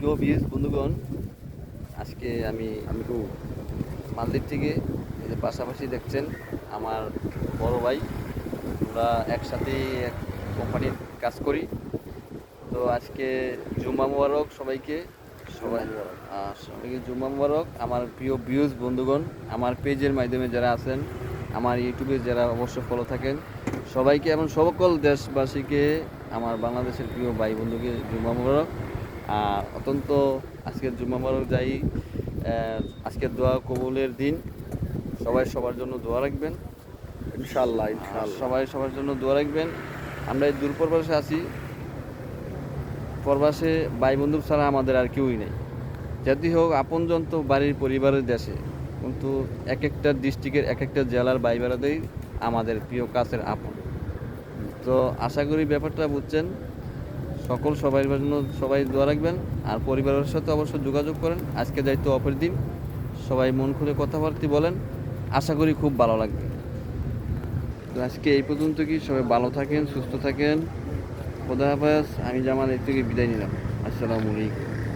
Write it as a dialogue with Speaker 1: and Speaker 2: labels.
Speaker 1: প্রিয় বিএস বন্ধুগণ, আজকে আমি আমি খুব মালদ্বীপ থেকে পাশাপাশি দেখছেন আমার বড় ভাই। আমরা একসাথে এক কোম্পানির কাজ করি। তো আজকে জুম্মা মুবারক সবাইকে, সবাই সবাইকে জুম্মা মুবারক। আমার প্রিয় ভিউজ বন্ধুগণ, আমার পেজের মাধ্যমে যারা আছেন, আমার ইউটিউবে যারা অবশ্য ফলো থাকেন, সবাইকে এবং সকল দেশবাসীকে, আমার বাংলাদেশের প্রিয় ভাই বন্ধুকে জুম্মা মুবারক। অত্যন্ত আজকের জুম্মা মুবারক যাই আজকের দোয়া কবুলের দিন। সবাই সবার জন্য দোয়া রাখবেন।
Speaker 2: ইনশাল্লাহ ইনশাল্লাহ
Speaker 1: সবাই সবার জন্য দোয়া রাখবেন। আমরা এই দূর প্রবাসে আছি। প্রবাসে ভাই বন্ধু ছাড়া আমাদের আর কেউই নেই। যদি হোক আপনজন তো বাড়ির পরিবারের দেশে। কিন্তু এক একটা ডিস্ট্রিক্টের এক একটা জেলার ভাই বেড়াতেই আমাদের প্রিয় কাছের আপন। তো আশা করি ব্যাপারটা বুঝছেন। সকল সবাই জন্য সবাই দোয়া রাখবেন আর পরিবারের সাথে অবশ্যই যোগাযোগ করেন। আজকে দায়িত্ব অপর দিন। সবাই মন খুলে কথাবার্তা বলেন। আশা করি খুব ভালো লাগবে। তো আজকে এই পর্যন্ত কি সবাই ভালো থাকেন, সুস্থ থাকেন? খোদা হাফাজ। আমি জামাল এর থেকে বিদায় নিলাম। আসসালামু আলাইকুম।